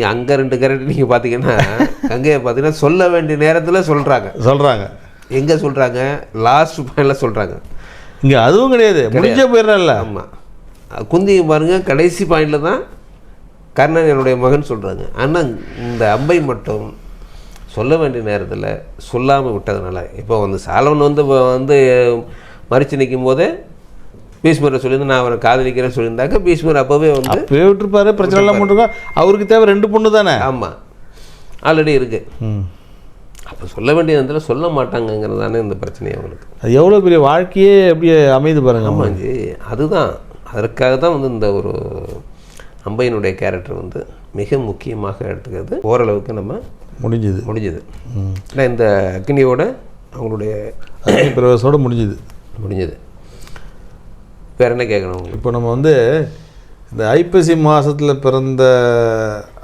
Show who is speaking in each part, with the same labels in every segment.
Speaker 1: நீங்கள் அங்கே ரெண்டு கேரக்டர் நீங்கள் பார்த்தீங்கன்னா கங்கையை பார்த்தீங்கன்னா சொல்ல வேண்டிய நேரத்தில் சொல்கிறாங்க
Speaker 2: சொல்கிறாங்க
Speaker 1: எங்கே சொல்கிறாங்க லாஸ்ட் பாயிண்டில் சொல்கிறாங்க
Speaker 2: இங்கே அதுவும் கிடையாது. முடிஞ்ச போயிடல
Speaker 1: ஆமாம் குந்தியை பாருங்கள் கடைசி பாயிண்டில் தான் கர்ணன் என்னுடைய மகன் சொல்கிறாங்க ஆனால் இந்த அம்பை மட்டும் சொல்ல வேண்டிய நேரத்தில் சொல்லாமல் விட்டதுனால இப்போ வந்து சாலவன் வந்து வந்து மறித்து நிற்கும் போதே பீஷ்மரை சொல்லியிருந்து நான் அவரை காதலிக்கிறேன்னு சொல்லியிருந்தாக்க பீஷ்மர் அப்போவே வந்து
Speaker 2: அப்பவே விட்டுருப்பாரு. பிரச்சனை எல்லாம் போட்டுருக்கா? அவருக்கு தேவை ரெண்டு பொண்ணு தானே?
Speaker 1: ஆமாம் ஆல்ரெடி இருக்குது அப்போ சொல்ல வேண்டிய நேரத்தில் சொல்ல மாட்டாங்கங்கிறது தானே இந்த பிரச்சனை அவங்களுக்கு.
Speaker 2: அது எவ்வளோ பெரிய வாழ்க்கையே எப்படி அமைது பாருங்க
Speaker 1: ஆமாஞ்சி அதுதான். அதற்காக தான் வந்து இந்த ஒரு அம்பையனுடைய கேரக்டர் வந்து மிக முக்கியமாக எடுத்துக்கிறது. ஓரளவுக்கு நம்ம
Speaker 2: முடிஞ்சுது.
Speaker 1: முடிஞ்சது. ஏன்னா இந்த அக்னியோட அவங்களுடைய
Speaker 2: பிரவேசோட முடிஞ்சுது.
Speaker 1: முடிஞ்சது. வேற என்ன கேட்கணும்
Speaker 2: இப்போ நம்ம வந்து இந்த ஐப்பசி மாதத்தில் பிறந்த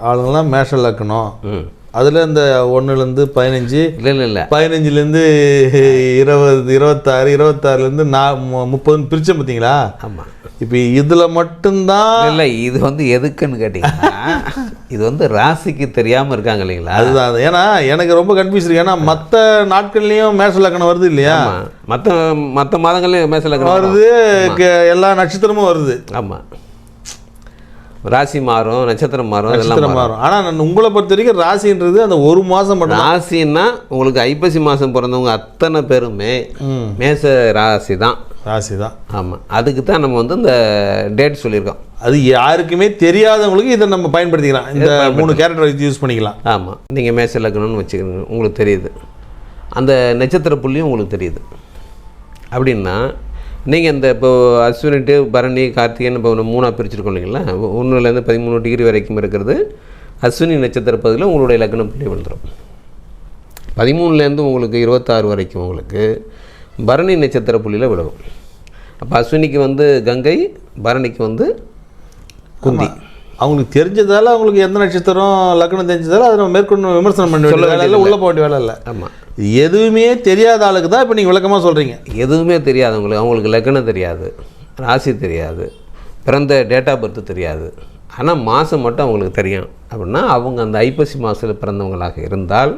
Speaker 2: ஆளுங்கெல்லாம் மேஷ லக்கணம் அதில் இந்த ஒன்றுலேருந்து பதினஞ்சு
Speaker 1: இல்லை இல்லை இல்லை.
Speaker 2: பதினஞ்சுலேருந்து இருபது இருபத்தாறு இருபத்தாறுலேருந்து நான் முப்பதுன்னு பிரித்தேன் பார்த்தீங்களா?
Speaker 1: ஆமாம்
Speaker 2: இப்போ இதில் மட்டும்தான்
Speaker 1: இல்லை இது வந்து எதுக்குன்னு கேட்டிங்கன்னா இது வந்து ராசிக்கு தெரியாமல் இருக்காங்க இல்லைங்களா?
Speaker 2: அதுதான் அது. ஏன்னா எனக்கு ரொம்ப கன்ஃபியூஸ் இருக்கு. ஏன்னா மற்ற நாட்கள்லேயும் மேஷ லக்கணம் வருது இல்லையா?
Speaker 1: மற்ற மற்ற மாதங்கள்லையும் மேசல
Speaker 2: வருது க- எல்லா நட்சத்திரமும் வருது.
Speaker 1: ஆமாம் ராசி மாறும் நட்சத்திரம் மாறும்
Speaker 2: நட்சத்திரம் மாறும். ஆனால் நான் உங்களை பொறுத்த வரைக்கும் ராசின்றது அந்த ஒரு மாதம் மட்டும்
Speaker 1: ராசின்னா உங்களுக்கு ஐப்பசி மாதம் பிறந்தவங்க அத்தனை பேருமே மேச ராசி தான்
Speaker 2: ராசி தான்
Speaker 1: ஆமாம் அதுக்கு தான் நம்ம வந்து இந்த டேட் சொல்லியிருக்கோம்.
Speaker 2: அது யாருக்குமே தெரியாதவங்களுக்கு இதை நம்ம பயன்படுத்திக்கலாம். இந்த மூணு கேரக்டர் யூஸ் பண்ணிக்கலாம்.
Speaker 1: ஆமாம் நீங்கள் மேச லக்னம்னு வச்சுக்கோங்க உங்களுக்கு தெரியுது. அந்த நட்சத்திர புள்ளியும் உங்களுக்கு தெரியுது. அப்படின்னா நீங்கள் இந்த இப்போ அஸ்வினிட்டு பரணி கார்த்திகைன்னு இப்போ மூணாக பிரிச்சிருக்கோம் இல்லைங்களா? ஒன்றுலேருந்து பதிமூணு டிகிரி வரைக்கும் இருக்கிறது. அஸ்வினி நட்சத்திர பகுதியில் உங்களுடைய லக்னம் புள்ளி விழுந்துடும் பதிமூணுலேருந்து உங்களுக்கு இருபத்தாறு வரைக்கும் உங்களுக்கு பரணி நட்சத்திர புள்ளியில் விழுகும் அப்போ அஸ்வினிக்கு வந்து கங்கை பரணிக்கு வந்து குந்தி.
Speaker 2: அவங்களுக்கு தெரிஞ்சதால அவங்களுக்கு எந்த நட்சத்திரம் லக்னம் தெரிஞ்சதால அதை நம்ம மேற்கொண்டு விமர்சனம் பண்ண வேண்டிய வேலை இல்லை. உள்ளே போக வேண்டிய வேலை இல்லை.
Speaker 1: ஆமாம்
Speaker 2: எதுவுமே தெரியாத ஆளுக்கு தான் இப்போ நீங்கள் விளக்கமாக சொல்கிறீங்க
Speaker 1: எதுவுமே தெரியாது அவங்களுக்கு அவங்களுக்கு லக்னம் தெரியாது ராசி தெரியாது பிறந்த டேட் ஆஃப் பர்த் தெரியாது. ஆனால் மாதம் மட்டும் அவங்களுக்கு தெரியும். அப்படின்னா அவங்க அந்த ஐப்பசி மாதத்தில் பிறந்தவங்களாக இருந்தால்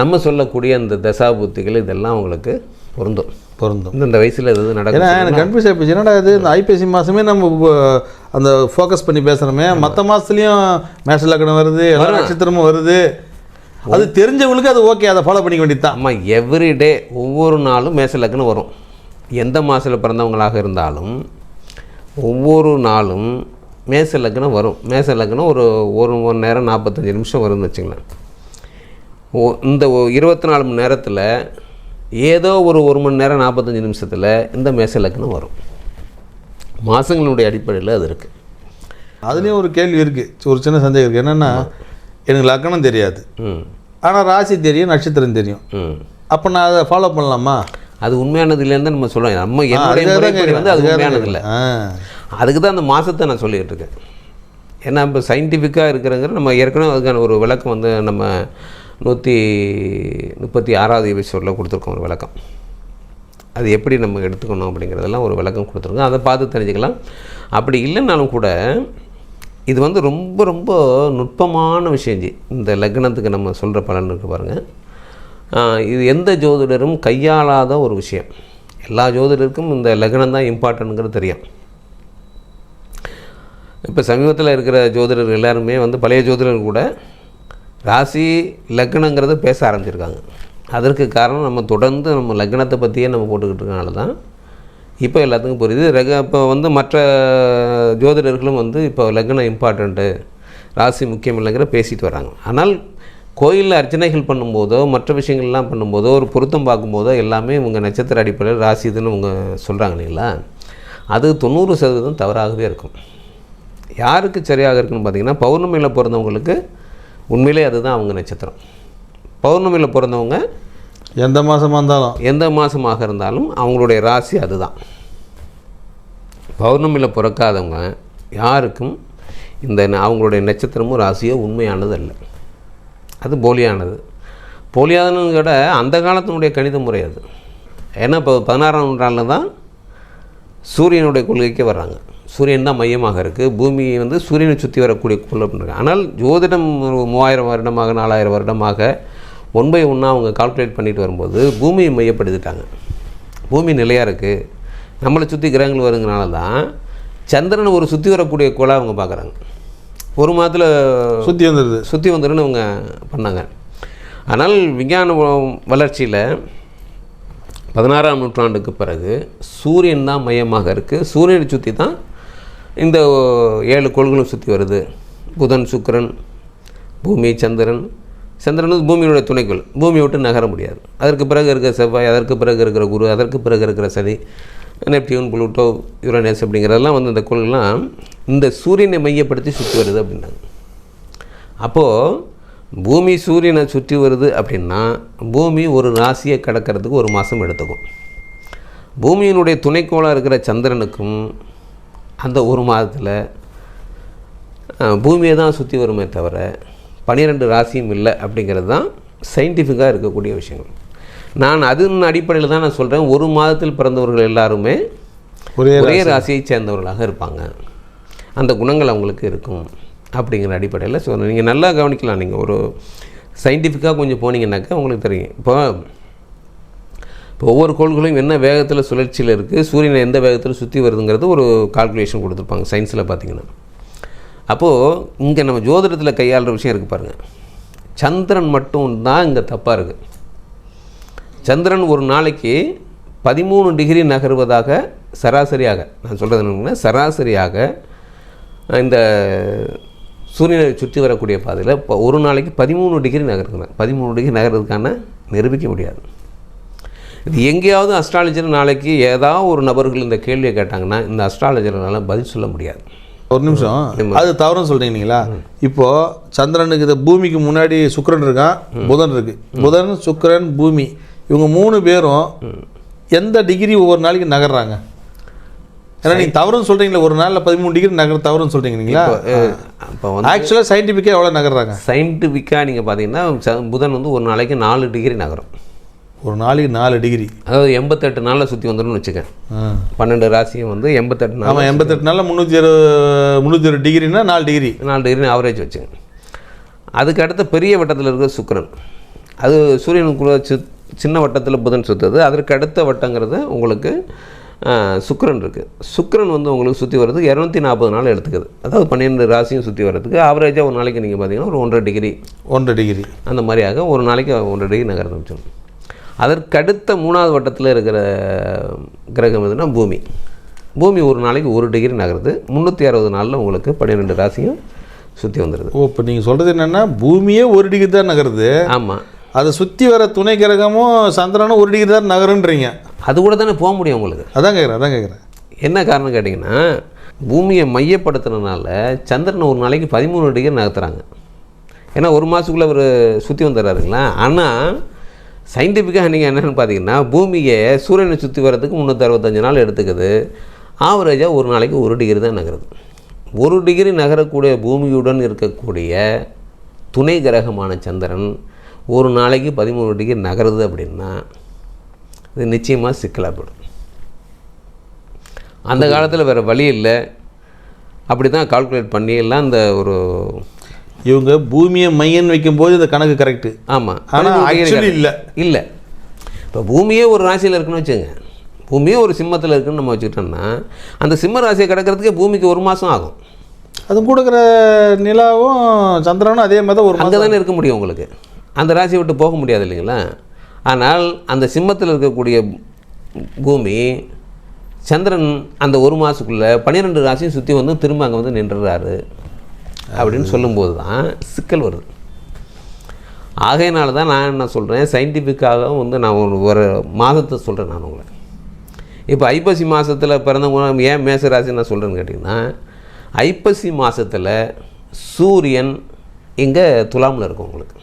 Speaker 1: நம்ம சொல்லக்கூடிய அந்த தசாபுத்திகள் இதெல்லாம் அவங்களுக்கு பொருந்தும்.
Speaker 2: பொருந்தும்.
Speaker 1: இந்தந்த வயசில் எது
Speaker 2: ஏன்னா
Speaker 1: நடக்கும்
Speaker 2: எனக்கு கன்ஃபியூஸ் ஆகிப்போச்சு என்னடா இது? இந்த ஐபிஎஸ்சி மாதமே நம்ம அந்த ஃபோக்கஸ் பண்ணி பேசுகிறோமே மற்ற மாதத்துலேயும் மேஷ லக்னம் வருது எல்லா நட்சத்திரமும் வருது. அது தெரிஞ்சவங்களுக்கு அது ஓகே அதை ஃபாலோ பண்ணிக்க வேண்டியது தான்.
Speaker 1: ஆமாம் எவ்ரிடே ஒவ்வொரு நாளும் மேச லக்னம் வரும். எந்த மாதத்தில் பிறந்தவங்களாக இருந்தாலும் ஒவ்வொரு நாளும் மேச லக்னம் வரும். மேச லக்னம் ஒரு ஒரு மணி நேரம் நாற்பத்தஞ்சு நிமிஷம் வரும்னு வச்சுங்களேன். ஓ இந்த இருபத்தி நாலு மணி நேரத்தில் ஏதோ ஒரு ஒரு மணி நேரம் நாற்பத்தஞ்சு நிமிஷத்தில் இந்த மேச லக்னம் வரும். மாதங்களுடைய அடிப்படையில் அது இருக்குது
Speaker 2: அதுலேயும் ஒரு கேள்வி இருக்குது ஒரு சின்ன சந்தேகம் இருக்குது என்னென்னா எனக்கு லக்னம் தெரியாது.
Speaker 1: ம்.
Speaker 2: ஆனால் ராசி தெரியும் நட்சத்திரம் தெரியும். அப்போ நான் அதை ஃபாலோ பண்ணலாமா?
Speaker 1: அது உண்மையானது இல்லைன்னு நம்ம சொல்லுவோம் நம்ம என்னுடைய வந்து அது. உண்மையானது இல்லை. அதுக்கு தான் அந்த மாதத்தை நான் சொல்லிக்கிட்டு இருக்கேன். ஏன்னா இப்போ சயின்டிஃபிக்காக இருக்கிறங்கிற நம்ம ஏற்கனவே அதுக்கான ஒரு விளக்கம் வந்து நம்ம நூற்றி முப்பத்தி ஆறாவது எபிசோடில் கொடுத்துருக்கோம் ஒரு விளக்கம். அது எப்படி நம்ம எடுத்துக்கணும் அப்படிங்கிறதெல்லாம் ஒரு விளக்கம் கொடுத்துருக்கோம். அதை பார்த்து தெரிஞ்சுக்கலாம். அப்படி இல்லைன்னாலும் கூட இது வந்து ரொம்ப ரொம்ப நுட்பமான விஷயம் ஜி. இந்த லக்னத்துக்கு நம்ம சொல்கிற பலன் இருக்குது பாருங்கள் இது எந்த ஜோதிடரும் கையாளாத ஒரு விஷயம். எல்லா ஜோதிடருக்கும் இந்த லக்னம் தான் இம்பார்ட்டன்ட்ங்கிறது தெரியும். இப்போ சமீபத்தில் இருக்கிற ஜோதிடர்கள் எல்லாருமே வந்து பழைய ஜோதிடர்கள் கூட ராசி லக்னங்கிறத பேச ஆரம்பிச்சிருக்காங்க. அதற்கு காரணம் நம்ம தொடர்ந்து நம்ம லக்னத்தை பற்றியே நம்ம போட்டுக்கிட்டு இருக்கனால தான் இப்போ எல்லாத்துக்கும் புரியுது. ரக இப்போ வந்து மற்ற ஜோதிடர்களும் வந்து இப்போ லக்னம் இம்பார்ட்டண்ட்டு ராசி முக்கியம் இல்லைங்கிற பேசிட்டு வராங்க. ஆனால் கோயிலில் அர்ச்சனைகள் பண்ணும்போதோ மற்ற விஷயங்கள்லாம் பண்ணும்போதோ ஒரு பொருத்தம் பார்க்கும்போதோ எல்லாமே இவங்க நட்சத்திர அடிப்படையில் ராசி இதுன்னு இவங்க சொல்கிறாங்க இல்லைங்களா? அது தொண்ணூறு சதவீதம் தவறாகவே இருக்கும். யாருக்கு சரியாக இருக்குன்னு பார்த்தீங்கன்னா பௌர்ணமியில் பிறந்தவங்களுக்கு உண்மையிலே அதுதான் அவங்க நட்சத்திரம். பௌர்ணமியில் பிறந்தவங்க
Speaker 2: எந்த மாதமாக இருந்தாலும்.
Speaker 1: எந்த மாதமாக இருந்தாலும் அவங்களுடைய ராசி அதுதான். பௌர்ணமியில் பிறக்காதவங்க யாருக்கும் இந்த அவங்களுடைய நட்சத்திரமும் ராசியோ உண்மையானது அல்ல. அது போலியானது. போலியானதுன்னு விட அந்த காலத்தினுடைய கணித முறை அது. ஏன்னா இப்போ பதினாறாம் நூற்றாண்டில் தான் சூரியனுடைய கொள்கைக்கு வர்றாங்க. சூரியன் தான் மையமாக இருக்குது பூமி வந்து சூரியனை சுற்றி வரக்கூடிய அப்படின்னு ஆனால் ஜோதிடம் ஒரு மூவாயிரம் வருடமாக நாலாயிரம் வருடமாக ஒன் பை ஒன்னாக அவங்க கால்குலேட் பண்ணிட்டு வரும்போது பூமியை மையப்படுத்திட்டாங்க. பூமி நிலையாக இருக்குது நம்மளை சுற்றி கிரகங்கள் வருங்கிறனால தான் சந்திரனை ஒரு சுற்றி வரக்கூடிய கோளாக அவங்க பார்க்குறாங்க. ஒரு மாதத்தில்
Speaker 2: சுற்றி வந்துடுது
Speaker 1: சுற்றி வந்துருன்னு அவங்க பண்ணாங்க. ஆனால் விஞ்ஞான வளர்ச்சியில் பதினாறாம் நூற்றாண்டுக்கு பிறகு சூரியன் தான் மையமாக இருக்குது சூரியனை சுற்றி தான் இந்த ஏழு கோள்களும் சுற்றி வருது. புதன் சுக்கிரன் பூமி சந்திரன். சந்திரன் வந்து பூமியினுடைய துணைக்குள். பூமி விட்டு நகர முடியாது. அதற்கு பிறகு இருக்கிற செவ்வாய் அதற்கு பிறகு இருக்கிற குரு அதற்கு பிறகு இருக்கிற சனி நெப்டியூன் புளூட்டோ யுரேனஸ் அப்படிங்கிறதெல்லாம் வந்து இந்த கோள்கள்லாம் இந்த சூரியனை மையப்படுத்தி சுற்றி வருது அப்படின்னாங்க. அப்போது பூமி சூரியனை சுற்றி வருது அப்படின்னா பூமி ஒரு ராசியை கடக்கிறதுக்கு ஒரு மாதம் எடுத்துக்கும். பூமியினுடைய துணைக்கோளாக இருக்கிற சந்திரனுக்கும் அந்த ஒரு மாதத்தில் பூமியை தான் சுற்றி வருமே தவிர பன்னிரெண்டு ராசியும் இல்லை அப்படிங்கிறது தான் சயின்டிஃபிக்காக இருக்கக்கூடிய விஷயங்கள். நான் அதன் அடிப்படையில் தான் நான் சொல்கிறேன் ஒரு மாதத்தில் பிறந்தவர்கள் எல்லாருமே
Speaker 2: ஒரே
Speaker 1: ஒரே ராசியை சேர்ந்தவர்களாக இருப்பாங்க. அந்த குணங்கள் அவங்களுக்கு இருக்கும் அப்படிங்கிற அடிப்படையில் ஸோ நீங்கள் நல்லா கவனிக்கலாம். நீங்கள் ஒரு சயின்டிஃபிக்காக கொஞ்சம் போனீங்கன்னாக்கா உங்களுக்கு தெரியும். இப்போ இப்போ ஒவ்வொரு கோள்களும் என்ன வேகத்தில் சுழற்சியில் இருக்குது சூரியனை எந்த வேகத்தில் சுற்றி வருதுங்கிறது ஒரு கால்குலேஷன் கொடுத்துருப்பாங்க சயின்ஸில் பார்த்தீங்கன்னா அப்போது இங்கே நம்ம ஜோதிடத்தில் கையாளுற விஷயம் இருக்குது பாருங்கள் சந்திரன் மட்டும் தான் இங்கே தப்பாக இருக்குது சந்திரன் ஒரு நாளைக்கு பதிமூணு டிகிரி நகர்வதாக சராசரியாக நான் சொல்கிறது என்னன்னா சராசரியாக இந்த சூரியனை சுற்றி வரக்கூடிய பாதையில் இப்போ ஒரு நாளைக்கு பதிமூணு டிகிரி நகருங்க பதிமூணு டிகிரி நகர்றதுக்கான நிரூபிக்க முடியாது. இது எங்கேயாவது அஸ்ட்ராலஜர் நாளைக்கு ஏதாவது ஒரு நபர்கள் இந்த கேள்வியை கேட்டாங்கன்னா இந்த அஸ்ட்ராலஜர்னால பதில் சொல்ல முடியாது.
Speaker 2: ஒரு நிமிஷம். அது தவறுன்னு சொல்றீங்க நீங்களா இப்போ சந்திரனுக்கு இந்த பூமிக்கு முன்னாடி சுக்கிரன் இருக்கான் புதன் இருக்கு. புதன் சுக்கிரன் பூமி. இவங்க மூணு பேரும் எந்த டிகிரி ஒவ்வொரு நாளைக்கு நகர்றாங்க? ஏன்னா நீங்க தவறுன்னு சொல்றீங்களா ஒரு நாள்ல பதிமூணு டிகிரி நகர தவறுன்னு சொல்றீங்க நீங்களா
Speaker 1: அப்போ வந்து
Speaker 2: ஆக்சுவலாக சயின்டிஃபிக்காக எவ்வளோ நகர்றாங்க?
Speaker 1: சயின்டிஃபிக்காக நீங்கள் பார்த்தீங்கன்னா புதன் வந்து ஒரு நாளைக்கு நாலு டிகிரி நகரும்.
Speaker 2: ஒரு நாளைக்கு நாலு டிகிரி
Speaker 1: அதாவது எண்பத்தெட்டு நாளில் சுற்றி வந்துடும்னு வச்சுக்கேன். பன்னெண்டு ராசியும் வந்து எண்பத்தெட்டு நாள்
Speaker 2: ஆமாம் எண்பத்தெட்டு நாளில் முந்நூற்றி அறுபது முந்நூற்றி ஒரு டிகிரினா நாலு டிகிரி
Speaker 1: நாலு டிகிரி ஆவரேஜ் வச்சுங்க அதுக்கு அடுத்த பெரிய வட்டத்தில் இருக்கிற சுக்கிரன். அது சூரியனுக்குள்ள சி சின்ன வட்டத்தில் புதன் சுற்றுது அதற்கு அடுத்த வட்டங்கிறது உங்களுக்கு சுக்கிரன் இருக்குது சுக்கிரன் வந்து உங்களுக்கு சுற்றி வர்றதுக்கு இரநூத்தி நாற்பது நாள் எடுத்துக்குது. அதாவது பன்னிரெண்டு ராசியும் சுற்றி வர்றதுக்கு ஆவரேஜாக ஒரு நாளைக்கு நீங்கள் பார்த்தீங்கன்னா ஒரு ஒன்றரை டிகிரி
Speaker 2: ஒன்றரை டிகிரி
Speaker 1: அந்த மாதிரியாக ஒரு நாளைக்கு ஒன்றரை டிகிரி நகர ஆரம்பிச்சிடும் அதற்கு அடுத்த மூணாவது வட்டத்தில் இருக்கிற கிரகம் எதுனா பூமி. பூமி ஒரு நாளைக்கு ஒரு டிகிரி நகருது. முந்நூற்றி அறுபது நாளில் உங்களுக்கு பன்னிரெண்டு ராசியும் சுற்றி வந்துடுது
Speaker 2: ஓ இப்போ நீங்கள் சொல்கிறது என்னென்னா பூமியே ஒரு டிகிரி தான் நகருது.
Speaker 1: ஆமாம்
Speaker 2: அதை சுற்றி வர துணை கிரகமும் சந்திரனும் ஒரு டிகிரி தான் நகருன்றீங்க.
Speaker 1: அது கூட தானே போக முடியும் உங்களுக்கு?
Speaker 2: அதான் கேட்குறேன் அதான் கேட்குறேன்
Speaker 1: என்ன காரணம் கேட்டிங்கன்னா பூமியை மையப்படுத்துறதுனால சந்திரனை ஒரு நாளைக்கு பதிமூணு டிகிரி நகர்த்துறாங்க. ஏன்னா ஒரு மாதத்துக்குள்ளே அவர் சுற்றி வந்துடுறாருங்களா? ஆனால் சயின்டிஃபிக்காக நீங்கள் என்னென்னு பார்த்தீங்கன்னா பூமியை சூரியனை சுற்றி வர்றதுக்கு முந்நூற்றி அறுபத்தஞ்சு நாள் எடுத்துக்குது. ஆவரேஜாக ஒரு நாளைக்கு ஒரு டிகிரி தான் நகருது. ஒரு டிகிரி நகரக்கூடிய பூமியுடன் இருக்கக்கூடிய துணை கிரகமான சந்திரன் ஒரு நாளைக்கு பதிமூணு டிகிரி நகருது அப்படின்னா இது நிச்சயமாக சிக்கலாக போயிடும். அந்த காலத்தில் வேறு வழி இல்லை. அப்படி தான் கால்குலேட் பண்ணி எல்லாம் இந்த ஒரு
Speaker 2: இவங்க பூமியை மையன்னு வைக்கும்போது இந்த கணக்கு கரெக்டு
Speaker 1: ஆமாம்
Speaker 2: ஆனா actually இல்ல.
Speaker 1: இல்லை. இப்போ பூமியே ஒரு ராசியில் இருக்குன்னு வச்சுங்க. பூமியே ஒரு சிம்மத்தில் இருக்குன்னு நம்ம வச்சுக்கிட்டோம்னா அந்த சிம்ம ராசியை கிடக்கிறதுக்கே பூமிக்கு ஒரு மாதம் ஆகும்.
Speaker 2: அது கூட இருக்கிற நிலாவும் சந்திரனும் அதே மாதிரி தான் ஒரு
Speaker 1: அங்கே தானே இருக்க முடியும் உங்களுக்கு. அந்த ராசியை விட்டு போக முடியாது இல்லைங்களா? ஆனால் அந்த சிம்மத்தில் இருக்கக்கூடிய பூமி சந்திரன் அந்த ஒரு மாதத்துக்குள்ளே பன்னிரெண்டு ராசியும் சுற்றி வந்து திரும்ப அங்கே வந்து நின்றுறாரு. அப்படின்னு சொல்லும்போது தான் சிக்கல் வருது. ஆகையினால தான் நான் என்ன சொல்கிறேன் சயின்டிஃபிக்காக வந்து நான் ஒரு மாதத்தை சொல்கிறேன் நான் உங்களை. இப்போ ஐப்பசி மாதத்தில் பிறந்தவங்க ஏன் மேச ராசி நான் சொல்கிறேன்னு கேட்டிங்கன்னா ஐப்பசி மாதத்தில் சூரியன் இங்கே துலாமில் இருக்கும் உங்களுக்கு.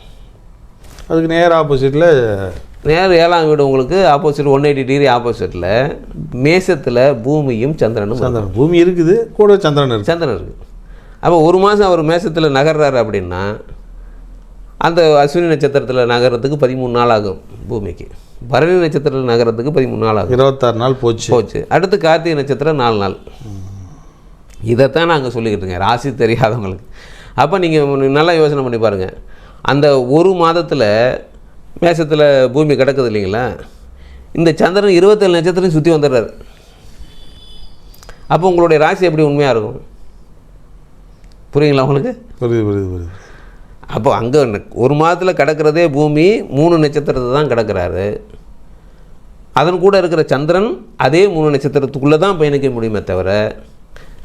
Speaker 2: அதுக்கு நேர் ஆப்போசிட்டில்
Speaker 1: நேர் ஏழாம் வீடு உங்களுக்கு ஆப்போசிட் ஒன் எயிட்டி டிகிரி ஆப்போசிட்டில் மேசத்தில் பூமியும் சந்திரனும்.
Speaker 2: சந்திரன். பூமி இருக்குது கூட சந்திரன் இருக்கு.
Speaker 1: சந்திரன் இருக்குது அப்போ ஒரு மாதம் அவர் மேசத்தில் நகர்றாரு அப்படின்னா அந்த அஸ்வினி நட்சத்திரத்தில் நகர்றதுக்கு பதிமூணு நாள் ஆகும் பூமிக்கு. பரணி நட்சத்திரத்தில் நகர்றதுக்கு பதிமூணு நாள் ஆகும்.
Speaker 2: இருபத்தாறு நாள் போச்சு.
Speaker 1: போச்சு. அடுத்து கார்த்திகை நட்சத்திரம் நாலு நாள். இதைத்தான் நாங்கள் சொல்லிக்கிட்டு இருக்கேன். ராசி தெரியாதவங்களுக்கு. அப்போ நீங்கள் நல்லா யோசனை பண்ணி பாருங்கள் அந்த ஒரு மாதத்தில் மேசத்தில் பூமி கிடக்குது இல்லைங்களா? இந்த சந்திரன் இருபத்தேழு நட்சத்திரம் சுற்றி வந்துடுறாரு. அப்போ உங்களுடைய ராசி எப்படி உண்மையாக இருக்கும்? புரியுங்களா உங்களுக்கு?
Speaker 2: புரியுது புரியுது புரியுது.
Speaker 1: அப்போ அங்கே ஒரு மாதத்தில் கிடக்கிறதே பூமி மூணு நட்சத்திரத்தை தான் கிடக்கிறாரு. அதன் கூட இருக்கிற சந்திரன் அதே மூணு நட்சத்திரத்துக்குள்ளே தான் பயணிக்க முடியுமே தவிர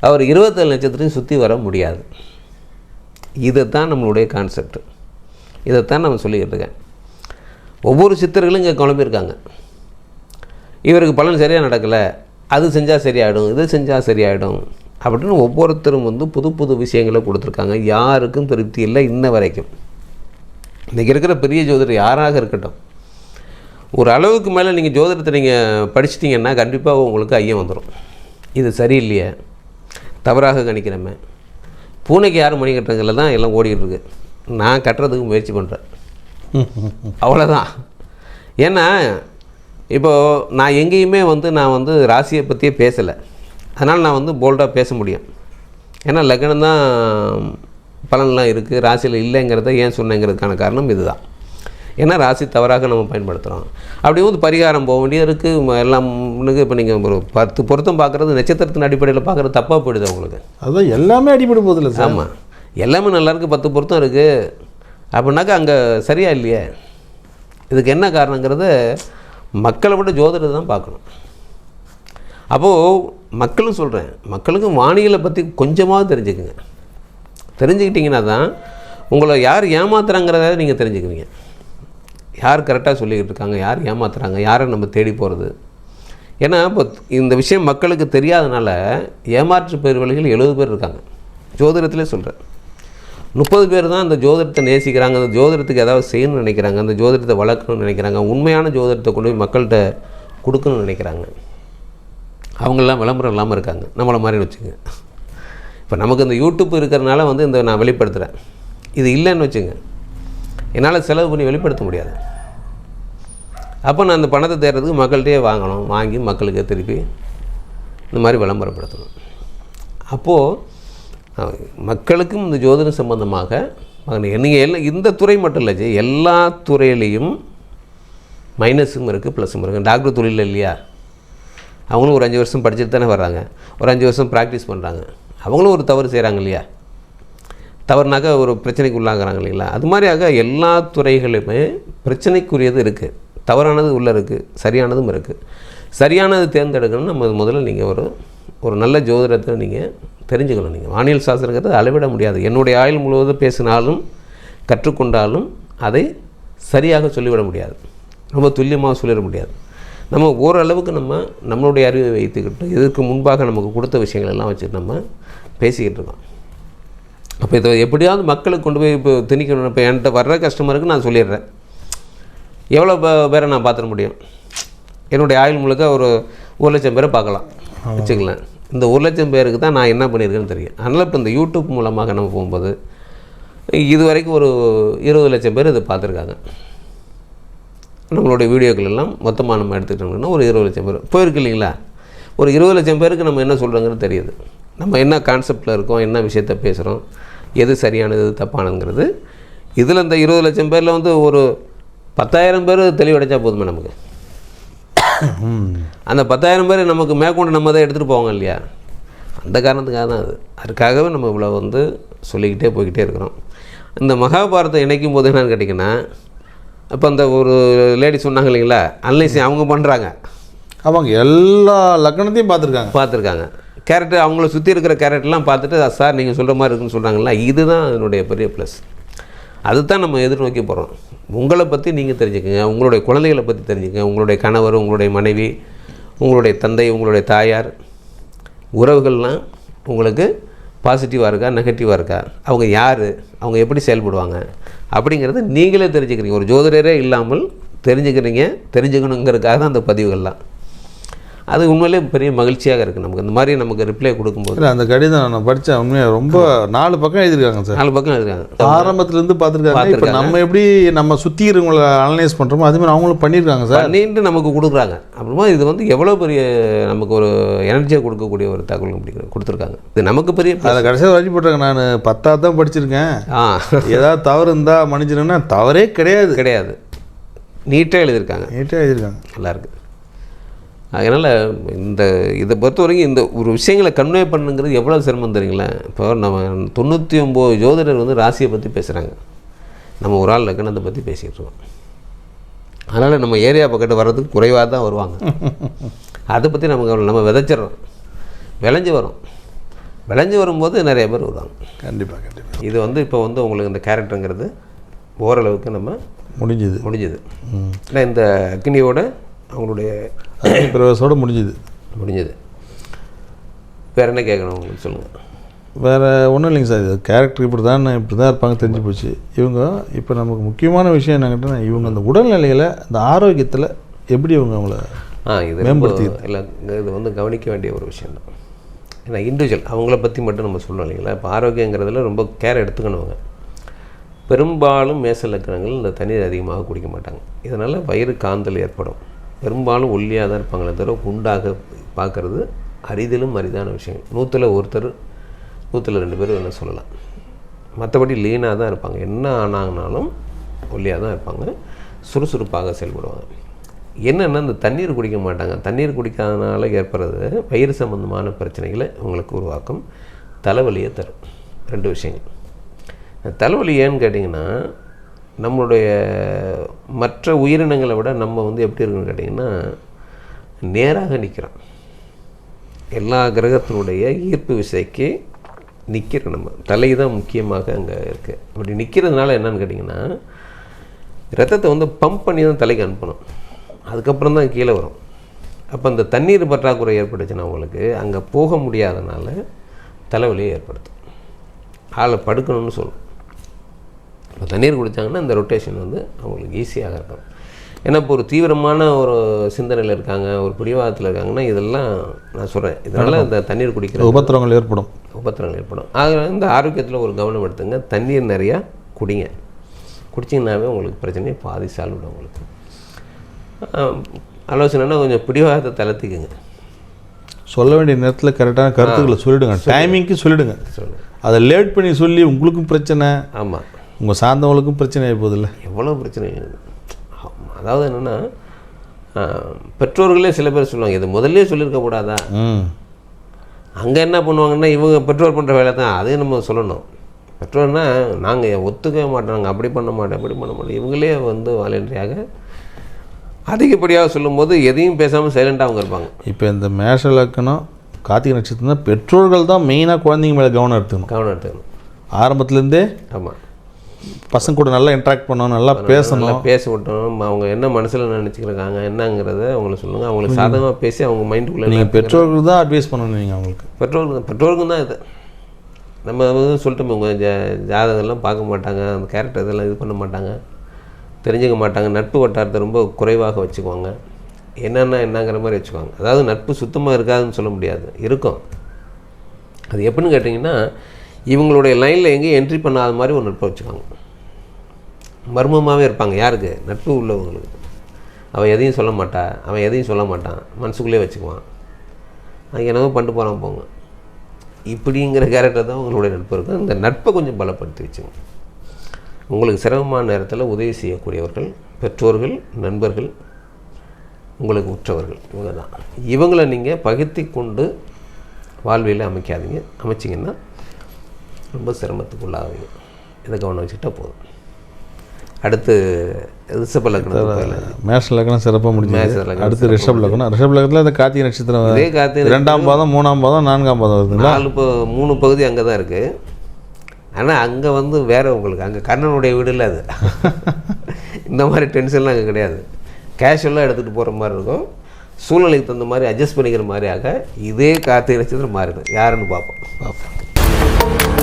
Speaker 1: அவர் இருபத்தேழு நட்சத்திரம் சுற்றி வர முடியாது. இதைத்தான் நம்மளுடைய கான்செப்ட் இதைத்தான் நம்ம சொல்லிக்கிட்டு இருக்கேன். ஒவ்வொரு சித்தர்களும் இங்கே குழம்பியிருக்காங்க இவருக்கு பலன் சரியாக நடக்கலை. அது செஞ்சால் சரியாயிடும் இது செஞ்சால் சரியாயிடும். அப்படின்னு ஒவ்வொருத்தரும் வந்து புது புது விஷயங்களை கொடுத்துருக்காங்க. யாருக்கும் திருப்தி இல்லை இன்ன வரைக்கும். இன்றைக்கி இருக்கிற பெரிய ஜோதிடர் யாராக இருக்கட்டும். ஒரு அளவுக்கு மேலே நீங்கள் ஜோதிடத்தை நீங்கள் படிச்சிட்டிங்கன்னா கண்டிப்பாக உங்களுக்கு ஐயம் வந்துடும் இது சரியில்லையே. தவறாக கணிக்கிறமே. பூனைக்கு யார் மணி கட்டுறதுல தான் எல்லாம் ஓடிக்கிட்டு இருக்கு. நான் கட்டுறதுக்கு முயற்சி பண்ணுறேன் அவ்வளோதான் ஏன்னா இப்போது நான் எங்கேயுமே வந்து நான் வந்து ராசியை பற்றியே பேசலை. அதனால் நான் வந்து போல்டாக பேச முடியும். ஏன்னா லக்னம் தான் பலன்லாம் இருக்குது ராசியில் இல்லைங்கிறத ஏன் சொன்னேங்கிறதுக்கான காரணம் இதுதான். ஏன்னா ராசி தவறாக நம்ம பயன்படுத்துகிறோம். அப்படி வந்து பரிகாரம் போக வேண்டியது இருக்குது எல்லாம் இப்போ நீங்கள் ஒரு பத்து பொருத்தம் பார்க்குறது நட்சத்திரத்தின் அடிப்படையில் பார்க்குறது தப்பாக போயிடுது உங்களுக்கு
Speaker 2: அதான் எல்லாமே அடிபட போதில்ல சார்.
Speaker 1: ஆமாம் எல்லாமே நல்லா இருக்கு பத்து பொருத்தம் இருக்குது அப்படின்னாக்கா அங்கே சரியா இல்லையே. இதுக்கு என்ன காரணங்கிறத மக்களை விட ஜோதிடத்தை தான் பார்க்கணும். அப்போது மக்களும் சொல்கிறேன் மக்களுக்கும் வானியலை பற்றி கொஞ்சமாவது தெரிஞ்சுக்குங்க. தெரிஞ்சுக்கிட்டிங்கன்னா தான் உங்களை யார் ஏமாத்துறாங்கிறத நீங்கள் தெரிஞ்சுக்குவீங்க. யார் கரெக்டாக சொல்லிக்கிட்டு இருக்காங்க யார் ஏமாத்துறாங்க யாரை நம்ம தேடி போகிறது ஏன்னா இப்போ இந்த விஷயம் மக்களுக்கு தெரியாதனால ஏமாற்று பேர்வழிகள் எழுபது பேர் இருக்காங்க. ஜோதிடத்திலே சொல்கிறேன் முப்பது பேர் தான் அந்த ஜோதிடத்தை நேசிக்கிறாங்க அந்த ஜோதிடத்துக்கு ஏதாவது செய்யணும்னு நினைக்கிறாங்க அந்த ஜோதிடத்தை வளர்க்கணும்னு நினைக்கிறாங்க உண்மையான ஜோதிடத்தை கொண்டு போய் மக்கள்கிட்ட கொடுக்கணும்னு நினைக்கிறாங்க. அவங்கெல்லாம் விளம்பரம் இல்லாமல் இருக்காங்க. நம்மளை மாதிரின்னு வச்சுங்க. இப்போ நமக்கு இந்த யூடியூப் இருக்கிறனால வந்து இந்த நான் வெளிப்படுத்துகிறேன் இது இல்லைன்னு வச்சுங்க. என்னால் செலவு பண்ணி வெளிப்படுத்த முடியாது. அப்போ நான் அந்த பணத்தை தேடுறதுக்கு மக்கள்கிட்டயே வாங்கணும். வாங்கி மக்களுக்கு திருப்பி இந்த மாதிரி விளம்பரப்படுத்தணும். அப்போது மக்களுக்கும் இந்த ஜோதிடம் சம்பந்தமாக நீங்கள் எல்லாம் இந்த துறை மட்டும் இல்லை ஜி, எல்லா துறையிலையும் மைனஸும் இருக்குது ப்ளஸும் இருக்குது டாக்டர் தொழில் இல்லையா? அவங்களும் ஒரு அஞ்சு வருஷம் படிச்சுட்டு தானே வர்றாங்க. ஒரு அஞ்சு வருஷம் ப்ராக்டிஸ் பண்ணுறாங்க அவங்களும் ஒரு தவறு செய்கிறாங்க இல்லையா? தவறுனாக்க ஒரு பிரச்சனைக்கு உள்ளாகிறாங்க இல்லைங்களா? அது மாதிரியாக எல்லா துறைகளுமே பிரச்சனைக்குரியது இருக்குது தவறானது உள்ளே இருக்குது சரியானதும் இருக்குது சரியானது தேர்ந்தெடுக்கணும்னு நம்ம முதல்ல நீங்கள் ஒரு ஒரு நல்ல ஜோதிடத்தை நீங்கள் தெரிஞ்சுக்கணும். நீங்கள் வானியல் சாஸ்திரங்கிறது அளவிட முடியாது. என்னுடைய ஆயுள் முழுவதும் பேசினாலும் கற்றுக்கொண்டாலும் அதை சரியாக சொல்லிவிட முடியாது. ரொம்ப துல்லியமாக சொல்லிட முடியாது. நம்ம ஓரளவுக்கு நம்ம நம்மளுடைய அறிவை வைத்துக்கிட்டு இதற்கு முன்பாக நமக்கு கொடுத்த விஷயங்கள் எல்லாம் வச்சுட்டு நம்ம பேசிக்கிட்டு இருக்கோம். அப்போ இதை எப்படியாவது மக்களுக்கு கொண்டு போய் இப்போ திணிக்கணும். இப்போ என்கிட்ட வர்ற கஸ்டமருக்கு நான் சொல்லிடுறேன். எவ்வளோ பேரை நான் பார்த்துட முடியும்? என்னுடைய ஆயுள் முழுக்க ஒரு ஒரு லட்சம் பேரை பார்க்கலாம். வச்சுக்கலாம் இந்த ஒரு லட்சம் பேருக்கு தான் நான் என்ன பண்ணியிருக்கேன்னு தெரியும். அதனால் இப்போ இந்த யூடியூப் மூலமாக நம்ம போகும்போது இது வரைக்கும் ஒரு இருபது லட்சம் பேர் இதை பார்த்துருக்காங்க. நம்மளுடைய வீடியோக்கள் எல்லாம் மொத்தமாக நம்ம எடுத்துக்கிட்டோம்னா ஒரு இருபது லட்சம் பேர். போயிருக்கு இல்லைங்களா? ஒரு இருபது லட்சம் பேருக்கு நம்ம என்ன சொல்கிறோங்கிறது தெரியுது. நம்ம என்ன கான்செப்டில் இருக்கோம் என்ன விஷயத்த பேசுகிறோம் எது சரியானது எது தப்பானதுங்கிறது. இதில் இந்த இருபது லட்சம் பேரில் வந்து ஒரு பத்தாயிரம் பேர் தெளிவடைச்சா போதுமே நமக்கு? அந்த பத்தாயிரம் பேர் நமக்கு மேற்கொண்டு நம்ம தான் எடுத்துகிட்டு போவாங்க இல்லையா? அந்த காரணத்துக்காக தான் அது. அதுக்காகவே நம்ம இவ்வளோ வந்து சொல்லிக்கிட்டே போய்கிட்டே இருக்கிறோம். இந்த மகாபாரதத்தை இணைக்கும் போது என்னென்னு கேட்டிங்கன்னா இப்போ அந்த ஒரு லேடி சொன்னாங்க இல்லைங்களா? அன்லைசி அவங்க பண்ணுறாங்க
Speaker 2: அவங்க எல்லா லக்கணத்தையும் பார்த்துருக்காங்க.
Speaker 1: பார்த்துருக்காங்க. கேரக்டர் அவங்கள சுற்றி இருக்கிற கேரக்டர்லாம் பார்த்துட்டு "அ, சார் நீங்கள் சொல்கிற மாதிரி இருக்குன்னு சொல்கிறாங்களா இதுதான் அதனுடைய பெரிய ப்ளஸ் அதுதான் நம்ம எதிர்நோக்கி போகிறோம் உங்களை பற்றி நீங்கள் தெரிஞ்சுக்கங்க. உங்களுடைய குழந்தைகளை பற்றி தெரிஞ்சுக்கங்க. உங்களுடைய கணவர் உங்களுடைய மனைவி உங்களுடைய தந்தை உங்களுடைய தாயார் உறவுகள்லாம் உங்களுக்கு பாசிட்டிவாக இருக்கா நெகட்டிவாக இருக்கா? அவங்க யார்? அவங்க எப்படி செயல்படுவாங்க? அப்படிங்கிறது நீங்களே தெரிஞ்சுக்கிறீங்க. ஒரு ஜோதிடரே இல்லாமல் தெரிஞ்சுக்கிறீங்க. தெரிஞ்சுக்கணுங்கிறதுக்காக தான் அந்த பதிவுகள்லாம். அது உண்மையிலே பெரிய மகிழ்ச்சியாக இருக்குது நமக்கு. இந்த மாதிரி நமக்கு ரிப்ளை கொடுக்கும்போது.
Speaker 2: இல்லை அந்த கடிதம் நான் படித்தேன் உண்மையாக ரொம்ப நாலு பக்கம் எழுதியிருக்காங்க சார்.
Speaker 1: நாலு பக்கம் இருக்காங்க
Speaker 2: ஆரம்பத்துலேருந்து பார்த்துருக்காங்க. இப்போ நம்ம எப்படி நம்ம சுற்றி இருக்கவங்கள அனலைஸ் பண்ணுறோமோ அதே மாதிரி அவங்களும் பண்ணியிருக்காங்க சார்.
Speaker 1: பண்ணிட்டு நமக்கு கொடுக்குறாங்க. அப்புறமா இது வந்து எவ்வளோ பெரிய நமக்கு ஒரு எனர்ஜியை கொடுக்கக்கூடிய ஒரு தகவல் அப்படி கொடுத்துருக்காங்க. இது நமக்கு பெரிய
Speaker 2: அதில் கடைசியாக போட்டாங்க நான். பத்தாவது தான் படிச்சிருக்கேன்.
Speaker 1: ஆ.
Speaker 2: ஏதாவது தவறு இருந்தால் மன்னிச்சிருங்கன்னா தவறே கிடையாது.
Speaker 1: கிடையாது. நீட்டாக எழுதியிருக்காங்க.
Speaker 2: நீட்டாக எழுதியிருக்காங்க.
Speaker 1: நல்லா இருக்கு. அதனால் இந்த இதை பொறுத்த வரைக்கும் இந்த ஒரு விஷயங்களை கன்வே பண்ணுங்கிறது எவ்வளோ சிரமம் தெரியுங்களா? இப்போ நம்ம தொண்ணூற்றி ஒம்பது ஜோதிடர் வந்து ராசியை பற்றி பேசுகிறாங்க நம்ம ஒரு ஆள் லக்கணத்தை பற்றி பேசிகிட்டு இருக்கோம். அதனால் நம்ம ஏரியா பக்கத்து வர்றதுக்கு குறைவாக தான் வருவாங்க. அதை பற்றி நமக்கு நம்ம விதைச்சிடுறோம். விளைஞ்சு வரும். விளைஞ்சு வரும்போது நிறைய பேர் வருவாங்க.
Speaker 2: கண்டிப்பாக கண்டிப்பாக
Speaker 1: இது வந்து இப்போ வந்து உங்களுக்கு இந்த கேரக்டருங்கிறது ஓரளவுக்கு நம்ம
Speaker 2: முடிஞ்சுது.
Speaker 1: முடிஞ்சது. ஏன்னா இந்த அக்னியோட அவங்களுடைய
Speaker 2: பிரவேசோடு முடிஞ்சுது.
Speaker 1: முடிஞ்சது. வேறு என்ன கேட்கணும் உங்களுக்கு சொல்லுங்கள்
Speaker 2: வேறு ஒன்றும் இல்லைங்க சார் இது கேரக்டர் இப்படி தான் இப்படி தான் இருப்பாங்க தெரிஞ்சு போச்சு. இவங்க இப்போ நமக்கு முக்கியமான விஷயம் என்னங்கிட்டா இவங்க அந்த உடல்நிலையில் இந்த ஆரோக்கியத்தில் எப்படி இவங்க அவங்கள
Speaker 1: ஆ இது ரொம்ப இல்லை இது வந்து கவனிக்க வேண்டிய ஒரு விஷயம் தான். ஏன்னா இண்டிவிஜுவல் அவங்கள பற்றி மட்டும் நம்ம சொல்லணும் இல்லைங்களா? இப்போ ஆரோக்கியங்கிறதுல ரொம்ப கேர் எடுத்துக்கணும் அவங்க பெரும்பாலும் மேச லக்கணங்கள் இந்த தண்ணீர் அதிகமாக குடிக்க மாட்டாங்க. இதனால் வயிறு காந்தல் ஏற்படும். பெரும்பாலும் ஒல்லியாக தான் இருப்பாங்களே தவிர குண்டாக பார்க்குறது அரிதிலும் அரிதான விஷயம். நூற்றில் ஒருத்தர் நூற்றில் ரெண்டு பேரும் என்ன சொல்லலாம். மற்றபடி லீனாக தான் இருப்பாங்க. என்ன ஆனாங்கனாலும் ஒல்லியாக தான் இருப்பாங்க. சுறுசுறுப்பாக செயல்படுவாங்க. என்னென்னா இந்த தண்ணீர் குடிக்க மாட்டாங்க. தண்ணீர் குடிக்காதனால ஏற்படுறது வயிறு சம்பந்தமான பிரச்சனைகளை உங்களுக்கு உருவாக்கும். தலைவலியை தரும். ரெண்டு விஷயங்கள். தலைவலி ஏன்னு கேட்டிங்கன்னா நம்மளுடைய மற்ற உயிரினங்களை விட நம்ம வந்து எப்படி இருக்குன்னு கேட்டிங்கன்னா நேராக நிற்கிறோம் எல்லா கிரகத்தினுடைய ஈர்ப்பு விசைக்கு நிற்கிற நம்ம. தலை தான் முக்கியமாக அங்கே இருக்குது அப்படி நிற்கிறதுனால என்னன்னு கேட்டிங்கன்னா ரத்தத்தை வந்து பம்ப் பண்ணி தான் தலைக்கு அனுப்பணும். அதுக்கப்புறம் தான் கீழே வரும். அப்போ அந்த தண்ணீர் பற்றாக்குறை ஏற்பட்டுச்சுன்னா உங்களுக்கு அங்கே போக முடியாதனால தலைவலியை ஏற்படுத்தும். ஆளை படுக்கணும்னு சொல்லும் இப்போ தண்ணீர் குடித்தாங்கன்னா இந்த ரொட்டேஷன் வந்து அவங்களுக்கு ஈஸியாக இருக்கும். ஏன்னா இப்போ ஒரு தீவிரமான ஒரு சிந்தனையில் இருக்காங்க ஒரு பிடிவாதத்தில் இருக்காங்கன்னா இதெல்லாம் நான் சொல்கிறேன் இதனால் இந்த தண்ணீர் குடிக்கிற
Speaker 2: உபத்திரங்கள் ஏற்படும்.
Speaker 1: உபத்திரங்கள் ஏற்படும். ஆக இந்த ஆரோக்கியத்தில் ஒரு கவனம் எடுத்துங்க தண்ணீர் நிறையா குடிங்க. குடிச்சிங்கனாவே உங்களுக்கு பிரச்சனையை பாதி சால்வ் விடும் உங்களுக்கு. ஆலோசனைனா கொஞ்சம் பிடிவாதத்தை தளர்த்திக்குங்க.
Speaker 2: சொல்ல வேண்டிய நேரத்தில் கரெக்டான கருத்துக்களை சொல்லிடுங்க. டைமிங்க்கு சொல்லிடுங்க.
Speaker 1: சொல்லுங்கள்
Speaker 2: அதை லேட் பண்ணி சொல்லி உங்களுக்கும் பிரச்சனை.
Speaker 1: ஆமாம்
Speaker 2: உங்கள் சார்ந்தவங்களுக்கும் பிரச்சனை ஆகி போகுதுல்ல?
Speaker 1: எவ்வளோ பிரச்சனை. அதாவது என்னென்னா பெற்றோர்களே சில பேர் சொல்லுவாங்க இது முதல்ல சொல்லியிருக்க கூடாதா?
Speaker 2: ம்.
Speaker 1: அங்கே என்ன பண்ணுவாங்கன்னா இவங்க பெற்றோர் பண்ணுற வேலை தான் அதையும் நம்ம சொல்லணும். பெற்றோர்னா நாங்கள் ஒத்துக்கவே மாட்டோம் அப்படி பண்ண மாட்டோம் அப்படி பண்ண மாட்டோம். இவங்களே வந்து வாலண்டரியாக அதிகப்படியாக சொல்லும்போது எதையும் பேசாமல் சைலண்டாக அவங்க இருப்பாங்க.
Speaker 2: இப்போ இந்த மேஷ லக்கணம் கார்த்திகை நட்சத்திரம் பெற்றோர்கள் தான் மெயினாக குழந்தைங்க மேலே கவனம் எடுத்துக்கணும்.
Speaker 1: கவனம் எடுத்துக்கணும்.
Speaker 2: ஆரம்பத்துலேருந்தே?
Speaker 1: ஆமாம்
Speaker 2: பசங்க கூட நல்லா இன்ட்ராக்ட் பண்ணணும் நல்லா பேசணும்.
Speaker 1: பேச விட்டோம் அவங்க என்ன மனசில் நினச்சிக்கிறாங்க என்னங்கிறத அவங்களுக்கு சொல்லுங்கள் அவங்களுக்கு சாதகமாக பேசி அவங்க மைண்டுக்குள்ளே
Speaker 2: நீங்கள் பெற்றோர்கள் தான் அட்வைஸ் பண்ணணும் நீங்கள் அவங்களுக்கு.
Speaker 1: பெற்றோருக்கு பெற்றோருக்கும் தான் இது. நம்ம வந்து சொல்லிட்டோம் உங்கள் ஜா ஜாதகம்லாம் பார்க்க மாட்டாங்க அந்த கேரக்டர் இதெல்லாம் இது பண்ண மாட்டாங்க. தெரிஞ்சுக்க மாட்டாங்க. நட்பு வட்டாரத்தை ரொம்ப குறைவாக வச்சுக்குவாங்க. என்னென்ன என்னங்கிற மாதிரி வச்சுக்குவாங்க. அதாவது நட்பு சுத்தமாக இருக்காதுன்னு சொல்ல முடியாது. இருக்கும். அது எப்படின்னு கேட்டிங்கன்னா இவங்களுடைய லைனில் எங்கேயும் என்ட்ரி பண்ணாத மாதிரி ஒரு நட்பை வச்சுக்காங்க. மர்மமாகவே இருப்பாங்க. யாருக்கு? நட்பு உள்ளவங்களுக்கு. அவன் எதையும் சொல்ல மாட்டா. அவன் எதையும் சொல்ல மாட்டான். மனசுக்குள்ளே வச்சுக்குவான். அது என்னவோ பண்ணிட்டு போகிறான் போங்க. இப்படிங்கிற கேரக்டர் தான் உங்களுடைய நட்பு இருக்கும். இந்த நட்பை கொஞ்சம் பலப்படுத்தி வச்சுங்க. உங்களுக்கு சிரமமான நேரத்தில் உதவி செய்யக்கூடியவர்கள் பெற்றோர்கள் நண்பர்கள் உங்களுக்கு உற்றவர்கள் இவங்க தான். இவங்களை நீங்கள் பகிர்த்தி கொண்டு வாழ்வியில் அமைக்காதீங்க. அமைச்சிங்கன்னா ரொம்ப சிரமத்துக்கு உள்ளாவீங்க இதை கவனம் வச்சுக்கிட்டா போதும். அடுத்து ரிஷப போயிடலாம்.
Speaker 2: மேஷ லக்னம் சிறப்பாக
Speaker 1: லக்னம்
Speaker 2: அடுத்து ரிஷப் லக்னம். ரிஷப் லக்னத்தில் இந்த கார்த்திகை நட்சத்திரம்
Speaker 1: இதே கார்த்திகை
Speaker 2: இரண்டாம் பாதம் மூணாம் பாதம் நான்காம் பாதம் வருதுங்களா?
Speaker 1: நாலு மூணு பகுதி அங்கே தான் இருக்குது ஆனால் அங்கே வந்து வேற உங்களுக்கு அங்கே கண்ணனுடைய வீடு இல்லை அது. இந்த மாதிரி டென்ஷன்லாம் அங்கே கிடையாது. கேஷுவலாக எடுத்துகிட்டு போகிற மாதிரி இருக்கும். சூழ்நிலைக்கு தகுந்த மாதிரி அட்ஜஸ்ட் பண்ணிக்கிற மாதிரியாக இதே கார்த்திகை நட்சத்திரம் மாறிடும் யாருன்னு பார்ப்போம்.
Speaker 2: பார்ப்போம்.